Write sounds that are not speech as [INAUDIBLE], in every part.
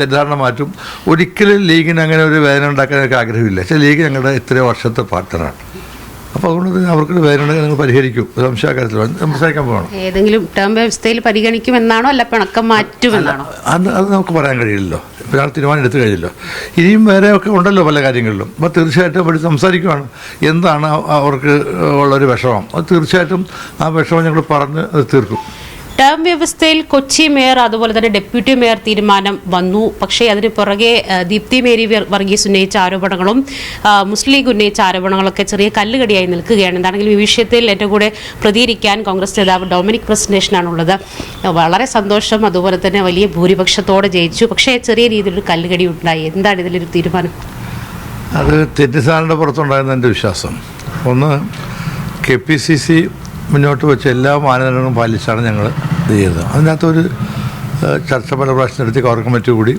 തെറ്റിദ്ധാരണ മാറ്റും. ഒരിക്കലും ലീഗിന് അങ്ങനെ ഒരു വേദന ഉണ്ടാക്കാൻ എനിക്ക് ആഗ്രഹമില്ല. പക്ഷേ ലീഗ് ഞങ്ങളുടെ ഇത്രയും വർഷത്തെ പാർട്ട്ണറാണ് അപ്പോൾ അതുകൊണ്ട് തന്നെ അവർക്കൊരു വേദന ഉണ്ടെങ്കിൽ ഞങ്ങൾ പരിഹരിക്കും. സംശയക്കാര്യത്തിൽ സംസാരിക്കാൻ പോകണം. ഏതെങ്കിലും ടേം വ്യവസ്ഥയിൽ പരിഗണിക്കുമെന്നാണോ അല്ല പിണക്കം മാറ്റുമെന്നാണോ? അത് അത് നമുക്ക് പറയാൻ കഴിയില്ലല്ലോ. ഇപ്പോൾ ഞാൻ തീരുമാനം എടുത്തു കഴിഞ്ഞല്ലോ. ഇനിയും വേറെ ഒക്കെ ഉണ്ടല്ലോ പല കാര്യങ്ങളിലും. അപ്പോൾ തീർച്ചയായിട്ടും അവർ സംസാരിക്കുവാണ്. എന്താണ് അവർക്ക് ഉള്ളൊരു വിഷമം? അത് തീർച്ചയായിട്ടും ആ വിഷമം ഞങ്ങൾ പറഞ്ഞ് തീർക്കും. ടേം വ്യവസ്ഥയിൽ കൊച്ചി മേയർ അതുപോലെ തന്നെ ഡെപ്യൂട്ടി മേയർ തീരുമാനം വന്നു. പക്ഷേ അതിന് പുറകെ ദീപ്തി മേരി വർ- വർഗീസ് ഉന്നയിച്ച ആരോപണങ്ങളും മുസ്ലിം ലീഗ് ഉന്നയിച്ച ആരോപണങ്ങളൊക്കെ ചെറിയ കല്ലുകടിയായി നിൽക്കുകയാണ്. എന്താണെങ്കിലും ഈ വിഷയത്തിൽ എന്റെ കൂടെ പ്രതികരിക്കാൻ കോൺഗ്രസ് നേതാവ് ഡൊമിനിക് ഉള്ളത് വളരെ സന്തോഷം. അതുപോലെ തന്നെ വലിയ ഭൂരിപക്ഷത്തോടെ ജയിച്ചു. പക്ഷേ ചെറിയ രീതിയിലൊരു കല്ലുകടി ഉണ്ടായി. എന്താണ് ഇതിലൊരു തീരുമാനം? അത് തെറ്റിദ്ധാരണയുടെ പുറത്തുണ്ടായിരുന്ന എന്റെ വിശ്വാസം. ഒന്ന് കെ പി സി സി മുന്നോട്ട് വെച്ച എല്ലാ മാനദണ്ഡങ്ങളും പാലിച്ചാണ് ഞങ്ങൾ ഇത് ചെയ്തത്. അതിനകത്തൊരു ചർച്ച പല പ്രാവശ്യം നടത്തി കോർ കമ്മിറ്റി കൂടി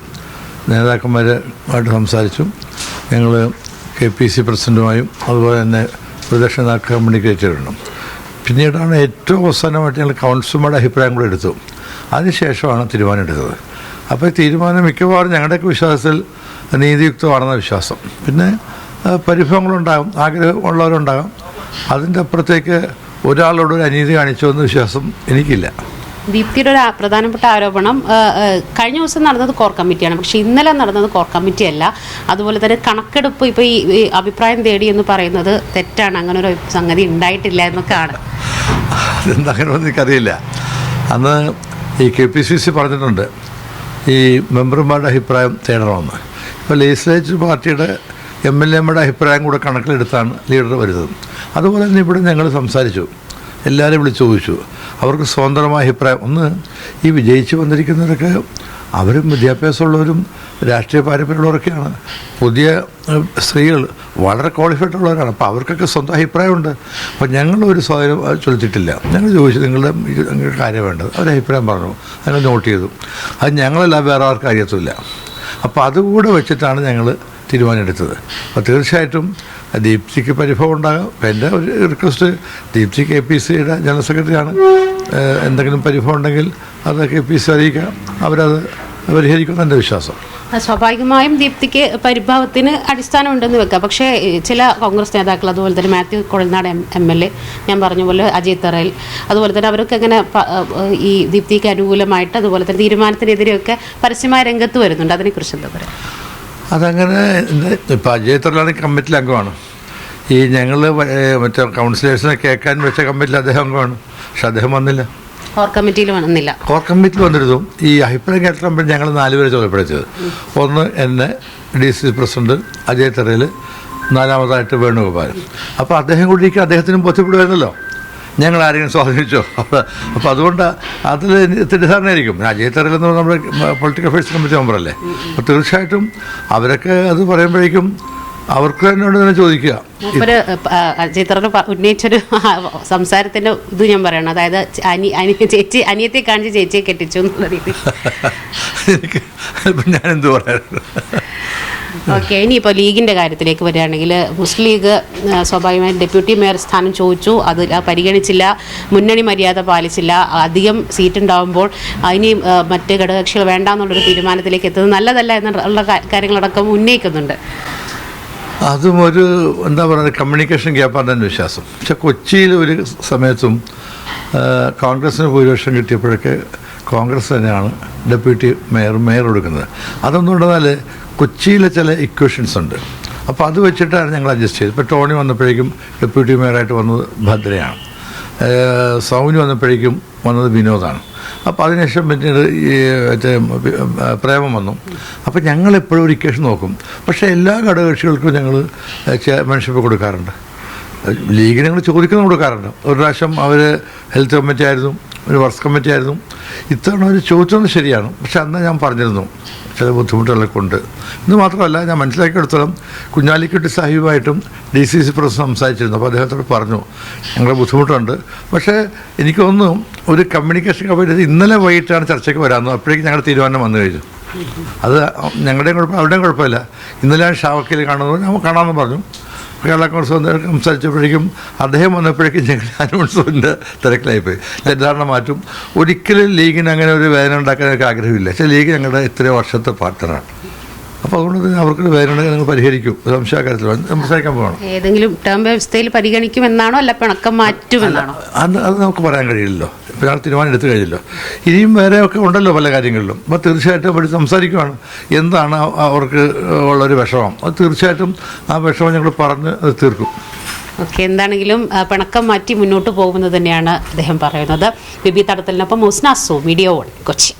നേതാക്കന്മാരുമായിട്ട് സംസാരിച്ചു. ഞങ്ങൾ കെ പി സി പ്രസിഡന്റുമായും അതുപോലെ തന്നെ പ്രതിപക്ഷ നേതാക്കൾ കമ്മ്യൂണിക്കേറ്റ് ചെയ്തിട്ടുണ്ട് പിന്നീടാണ് ഏറ്റവും അവസാനമായിട്ട് ഞങ്ങൾ കൗൺസിലർമാരുടെ അഭിപ്രായം കൂടെ എടുത്തു. അതിനുശേഷമാണ് തീരുമാനം എടുത്തത് അപ്പോൾ തീരുമാനം മിക്കവാറും ഞങ്ങളുടെയൊക്കെ വിശ്വാസത്തിൽ നീതിയുക്തമാണെന്ന വിശ്വാസം. പിന്നെ പരിഭവങ്ങളുണ്ടാകും ആഗ്രഹമുള്ളവരുണ്ടാകും. അതിന്റെ അപ്പുറത്തേക്ക് ഒരാളോട് ഒരു അനീതി കാണിച്ചു എന്ന വിശ്വാസം എനിക്കില്ല. ദീപ്തിയുടെ ഒരു പ്രധാനപ്പെട്ട ആരോപണം കഴിഞ്ഞ ദിവസം നടന്നത് കോർ കമ്മിറ്റിയാണ്. പക്ഷേ ഇന്നലെ നടന്നത് കോർ കമ്മിറ്റി അല്ല അതുപോലെ തന്നെ കണക്കെടുപ്പ് ഇപ്പോൾ ഈ അഭിപ്രായം തേടി എന്ന് പറയുന്നത് തെറ്റാണ്. അങ്ങനെ ഒരു സംഗതി ഉണ്ടായിട്ടില്ല എന്നൊക്കെയാണ്. അതെന്താ അങ്ങനെ ഒന്നും എനിക്കറിയില്ല. അന്ന് ഈ കെ പി സി സി പറഞ്ഞിട്ടുണ്ട് ഈ മെമ്പർമാരുടെ അഭിപ്രായം തേടണമെന്ന്. ഇപ്പോൾ ലെജിസ്ലേറ്റീവ് പാർട്ടിയുടെ എം എൽ എമ്മയുടെ അഭിപ്രായം കൂടെ കണക്കിലെടുത്താണ് ലീഡർ വരുന്നത്. അതുപോലെ തന്നെ ഇവിടെ ഞങ്ങൾ സംസാരിച്ചു. എല്ലാവരും വിളിച്ചു ചോദിച്ചു. അവർക്ക് സ്വതന്ത്രമായ അഭിപ്രായം. ഒന്ന് ഈ വിജയിച്ചു വന്നിരിക്കുന്നവരൊക്കെ അവരും വിദ്യാഭ്യാസമുള്ളവരും രാഷ്ട്രീയ പാരമ്പര്യമുള്ളവരൊക്കെയാണ്. പുതിയ സ്ത്രീകൾ വളരെ ക്വാളിഫൈഡ് ഉള്ളവരാണ് അപ്പോൾ അവർക്കൊക്കെ സ്വന്തം അഭിപ്രായമുണ്ട്. അപ്പോൾ ഞങ്ങളൊരു സ്വാധീനം ചൊലിച്ചിട്ടില്ല ഞങ്ങൾ ചോദിച്ചു നിങ്ങളുടെ കാര്യം വേണ്ടത്? അവർ അഭിപ്രായം പറഞ്ഞു. അതിനെ നോട്ട് ചെയ്തു. അത് ഞങ്ങളല്ല വേറെ ആർക്കും അറിയത്തില്ല അപ്പോൾ അതുകൂടെ വെച്ചിട്ടാണ് ഞങ്ങൾ തീരുമാനമെടുത്തത്. അപ്പോൾ തീർച്ചയായിട്ടും ദീപ്തിക്ക് പരിഭവം ഉണ്ടാകാം. എന്റെ ഒരു റിക്വസ്റ്റ് ദീപ്തി കെ പി സിയുടെ ജനറൽ സെക്രട്ടറിയാണ്. എന്തെങ്കിലും പരിഭവം ഉണ്ടെങ്കിൽ അത് കെ പി സി അറിയിക്കാം. അവരത് പരിഹരിക്കുന്ന എന്റെ വിശ്വാസം. സ്വാഭാവികമായും ദീപ്തിക്ക് പരിഭവത്തിന് അടിസ്ഥാനമുണ്ടെന്ന് വെക്കാം. പക്ഷേ ചില കോൺഗ്രസ് നേതാക്കൾ അതുപോലെ തന്നെ Mathew Kuzhalnadan M M L A ഞാൻ പറഞ്ഞ പോലെ അജയ് തറയിൽ അതുപോലെ തന്നെ അവരൊക്കെ അങ്ങനെ ഈ ദീപ്തിക്ക് അനുകൂലമായിട്ട് അതുപോലെ തന്നെ തീരുമാനത്തിനെതിരെയൊക്കെ പരസ്യമായ രംഗത്ത് വരുന്നുണ്ട്. അതിനെക്കുറിച്ച് എന്താ പറയുക? അതങ്ങനെ ഇപ്പം അജയ് തൊഴിലാളി കമ്മിറ്റിയിൽ അംഗമാണ്. ഈ ഞങ്ങൾ മറ്റേ കൗൺസിലേഴ്സിനെ കേൾക്കാൻ വെച്ച കമ്മിറ്റിയിൽ അദ്ദേഹം അംഗമാണ്. പക്ഷെ അദ്ദേഹം വന്നില്ല. കോർ കമ്മിറ്റിയിൽ വന്നില്ല. കോർ കമ്മിറ്റിയിൽ വന്നിരുന്നു. ഈ അഭിപ്രായം കേട്ടപ്പോൾ ഞങ്ങൾ നാലുപേരെ ചോദ്യപ്പെടുത്തിയത്. ഒന്ന് എന്നെ ഡി സി പ്രസിഡന്റ് അജയ് തെറയിൽ നാലാമതായിട്ട് വേണുഗോപാൽ അപ്പോൾ അദ്ദേഹം കൂടി അദ്ദേഹത്തിനും ബോധ്യപ്പെടുമായിരുന്നല്ലോ. ഞങ്ങൾ ആരെങ്കിലും സ്വാധീനിച്ചോ? അപ്പോൾ അപ്പോൾ അതുകൊണ്ട് അതിൽ തെറ്റിദ്ധാരണയായിരിക്കും അജയ് എന്ന് പറഞ്ഞാൽ നമ്മുടെ പൊളിറ്റിക്കൽ അഫയേഴ്സ് കമ്മിറ്റി മെമ്പറല്ലേ അപ്പോൾ തീർച്ചയായിട്ടും അവരൊക്കെ അത് പറയുമ്പോഴേക്കും അവർക്ക് എന്നോട് തന്നെ ചോദിക്കുക. ചിത്രന് ഉന്നയിച്ചൊരു [LAUGHS] സംസാരത്തിന്റെ ഇത് ഞാൻ പറയണം. അതായത് അനി അനി ചേച്ചി അനിയത്തെ കാണിച്ച് ചേച്ചിയെ കെട്ടിച്ചു എന്നുള്ള രീതി ഞാൻ എന്തു പറയാൻ ഓക്കെ ഇനിയിപ്പോൾ ലീഗിന്റെ കാര്യത്തിലേക്ക് വരികയാണെങ്കിൽ മുസ്ലിം ലീഗ് സ്വാഭാവികമായും ഡെപ്യൂട്ടി മേയർ സ്ഥാനം ചോദിച്ചു. അത് പരിഗണിച്ചില്ല. മുന്നണി മര്യാദ പാലിച്ചില്ല. അധികം സീറ്റ് ഉണ്ടാകുമ്പോൾ ഇനി മറ്റ് ഘടകകക്ഷികൾ വേണ്ട എന്നുള്ളൊരു തീരുമാനത്തിലേക്ക് എത്തുന്നത് നല്ലതല്ല എന്നുള്ള കാര്യങ്ങളടക്കം ഉന്നയിക്കുന്നുണ്ട്. അതും ഒരു എന്താ പറയുക കമ്മ്യൂണിക്കേഷൻ ഗ്യാപ്പാണ് വിശ്വാസം. പക്ഷെ കൊച്ചിയിൽ ഒരു സമയത്തും കോൺഗ്രസ്സിന് ഭൂരിപക്ഷം കിട്ടിയപ്പോഴൊക്കെ കോൺഗ്രസ് തന്നെയാണ് ഡെപ്യൂട്ടി മേയർ മേയർ കൊടുക്കുന്നത് അതൊന്നുകൊണ്ടെന്നാൽ കൊച്ചിയിലെ ചില ഇക്വേഷൻസ് ഉണ്ട്. അപ്പോൾ അത് വെച്ചിട്ടാണ് ഞങ്ങൾ അഡ്ജസ്റ്റ് ചെയ്തത്. ഇപ്പോൾ ടോണി വന്നപ്പോഴേക്കും ഡെപ്യൂട്ടി മേയറായിട്ട് വന്നത് ഭദ്രയാണ്. സൗനി വന്നപ്പോഴേക്കും വന്നത് വിനോദാണ്. അപ്പോൾ അതിനുശേഷം പിന്നീട് ഈ പ്രേമം വന്നു. അപ്പോൾ ഞങ്ങൾ എപ്പോഴും ഒരു ഇക്വേഷൻ നോക്കും. പക്ഷേ എല്ലാ ഘടകകക്ഷികൾക്കും ഞങ്ങൾ ചെയർമാൻഷിപ്പ് കൊടുക്കാറുണ്ട്. ലീഗിന് ഞങ്ങൾ ചോദിക്കുന്നു കൊടുക്കാറുണ്ട്. ഒരു പ്രാവശ്യം അവർ ഹെൽത്ത് കമ്മിറ്റി ആയിരുന്നു. ഒരു വർക്ക് കമ്മിറ്റി ആയിരുന്നു. ഇത്തവണ അവർ ചോദിച്ചത് ശരിയാണ്. പക്ഷെ അന്ന് ഞാൻ പറഞ്ഞിരുന്നു ചില ബുദ്ധിമുട്ടുകളൊക്കെ ഉണ്ട് ഇത് മാത്രമല്ല ഞാൻ മനസ്സിലാക്കിയെടുത്തോളം കുഞ്ഞാലിക്കുട്ടി സാഹിബുമായിട്ടും ഡി സി സി പ്രസ് സംസാരിച്ചിരുന്നു. അപ്പോൾ അദ്ദേഹത്തോട് പറഞ്ഞു ഞങ്ങളുടെ ബുദ്ധിമുട്ടുണ്ട്. പക്ഷേ എനിക്ക് തോന്നുന്നു ഒരു കമ്മ്യൂണിക്കേഷൻ കമ്മിറ്റി ഇന്നലെ വൈകിട്ടാണ് ചർച്ചയ്ക്ക് വരാമെന്ന് അപ്പോഴേക്കും ഞങ്ങളുടെ തീരുമാനം വന്നു കഴിഞ്ഞു. അത് ഞങ്ങളുടെയും കുഴപ്പം അവരുടെയും കുഴപ്പമില്ല. ഇന്നലെയാണ് ഷാവക്കയിൽ കാണുന്നത് ഞാൻ കാണാമെന്ന് പറഞ്ഞു. കേരള കോൺഗ്രസ് വന്ന് സംസാരിച്ചപ്പോഴേക്കും അദ്ദേഹം വന്നപ്പോഴേക്കും ഞങ്ങൾ [LAUGHS] അനൗൺസ്മെന്റ് തിരക്കിലായിപ്പോയി. ധാരണ മാറ്റും. ഒരിക്കലും ലീഗിന് അങ്ങനെ ഒരു വേദന ഉണ്ടാക്കാൻ ഒരു ആഗ്രഹമില്ല. പക്ഷേ ലീഗ് ഞങ്ങളുടെ ഇത്രയും വർഷത്തെ പാർട്ട്ണറാണ്. അപ്പോൾ അതുകൊണ്ട് അവർക്ക് അവർക്കൊരു നിങ്ങൾ പരിഹരിക്കും. സംശയക്കാര്യത്തിൽ സംസാരിക്കാൻ പോകണം. ഏതെങ്കിലും ടേം വ്യവസ്ഥയിൽ പരിഗണിക്കുമെന്നാണോ അല്ല പിണക്കം മാറ്റുമെന്നാണോ? അത് അത് നമുക്ക് പറയാൻ കഴിയില്ലല്ലോ. ഞാൻ തീരുമാനം എടുത്തു കഴിഞ്ഞല്ലോ. ഇനിയും വേറെ ഒക്കെ ഉണ്ടല്ലോ പല കാര്യങ്ങളിലും. അപ്പോൾ തീർച്ചയായിട്ടും അവർ സംസാരിക്കുവാണ്. എന്താണ് അവർക്ക് ഉള്ളൊരു വിഷമം? അത് തീർച്ചയായിട്ടും ആ വിഷമം ഞങ്ങൾ പറഞ്ഞ് അത് തീർക്കും. ഓക്കെ എന്താണെങ്കിലും പിണക്കം മാറ്റി മുന്നോട്ട് പോകുന്നത് തന്നെയാണ് അദ്ദേഹം പറയുന്നത്. ബിബി തടത്തലിനൊപ്പം മുസ്നാസു മീഡിയ വൺ കൊച്ചി.